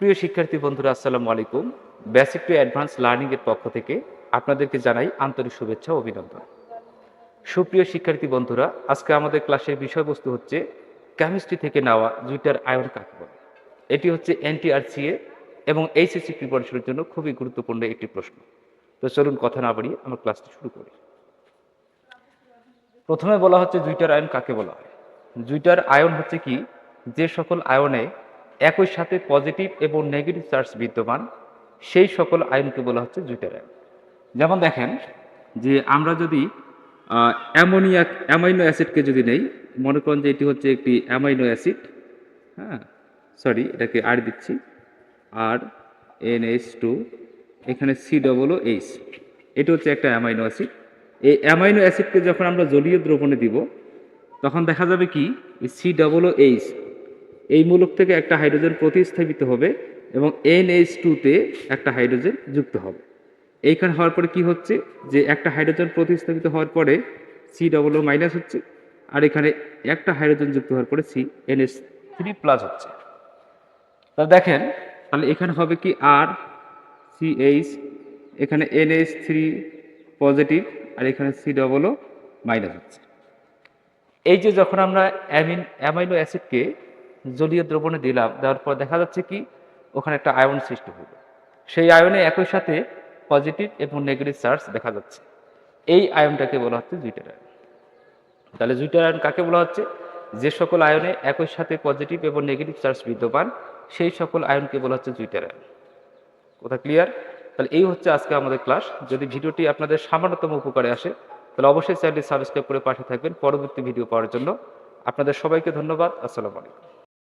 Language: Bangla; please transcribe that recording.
প্রিয় শিক্ষার্থী বন্ধুরা, আসসালামু আলাইকুম। বেসিক টু অ্যাডভান্স লার্নিং এর পক্ষ থেকে আপনাদেরকে জানাই আন্তরিক শুভেচ্ছা ও অভিনন্দন। সুপ্রিয় শিক্ষার্থী বন্ধুরা, আজকে আমাদের ক্লাসের বিষয়বস্তু হচ্ছে কেমিস্ট্রি থেকে নেওয়া জুইটার আয়ন কাকে বলে? এটি হচ্ছে এনটিআরসিএ এবং এইচএসসি প্রিপারেশনের জন্য খুবই গুরুত্বপূর্ণ একটি প্রশ্ন। তো চলুন কথা না বাড়িয়ে আমরা ক্লাসটি শুরু করি। প্রথমে বলা হচ্ছে জুইটার আয়ন কাকে বলা হয়? জুইটার আয়ন হচ্ছে কি? যে সকল আয়নে একই সাথে পজিটিভ এবং নেগেটিভ চার্জ বিদ্যমান, সেই সকল আয়নকে বলা হচ্ছে জুইটার আয়ন যেমন দেখেন যে আমরা যদি অ্যামোনিয়া, অ্যামাইনো অ্যাসিডকে যদি নেই, মনে করেন যে এটি হচ্ছে একটি অ্যামাইনো অ্যাসিড হ্যাঁ সরি, এটাকে আর দিচ্ছি, আর এন এইচ টু, এখানে সি ডবল ও এইচ, এটি হচ্ছে একটা অ্যামাইনো অ্যাসিড। এই অ্যামাইনো অ্যাসিডকে যখন আমরা জলীয় দ্রবণে দিব, তখন দেখা যাবে কি সি ডবল ও এইচ এই মূলক থেকে একটা হাইড্রোজেন প্রতিস্থাপিত হবে এবং এন এইচ টুতে একটা হাইড্রোজেন যুক্ত হবে। এইখানে হওয়ার পরে কি হচ্ছে? যে একটা হাইড্রোজেন প্রতিস্থাপিত হওয়ার পরে সি ডবল ও মাইনাস হচ্ছে, আর এখানে একটা হাইড্রোজেন যুক্ত হওয়ার পরে C N S three plus হচ্ছে। তা দেখেন, তাহলে এখানে হবে কি আর সি এইচ এখানে এন এইচ থ্রি পজিটিভ আর এখানে সি ডবলও মাইনাস হচ্ছে। এই যে যখন আমরা অ্যামিন অ্যামাইনো অ্যাসিডকে জলীয় দ্রবণে দিলাম, দেওয়ার পর দেখা যাচ্ছে কি, ওখানে একটা আয়ন সৃষ্টি হলো। সেই আয়নে একই সাথে পজিটিভ এবং নেগেটিভ চার্জ দেখা যাচ্ছে। এই আয়নটাকে বলা হচ্ছে জুইটার আয়ন। তাহলে জুইটার আয়ন কাকে বলা হচ্ছে? যে সকল আয়নে একই সাথে পজিটিভ এবং নেগেটিভ চার্জ বিদ্যমান, সেই সকল আয়নকে বলা হচ্ছে জুইটার আয়ন। কথা ক্লিয়ার? তাহলে এই হচ্ছে আজকে আমাদের ক্লাস। যদি ভিডিওটি আপনাদের সামান্যতম উপকারে আসে, তাহলে অবশ্যই চ্যানেলটি সাবস্ক্রাইব করে পাশে থাকবেন। পরবর্তী ভিডিও পাওয়ার জন্য আপনাদের সবাইকে ধন্যবাদ। আসসালামু আলাইকুম।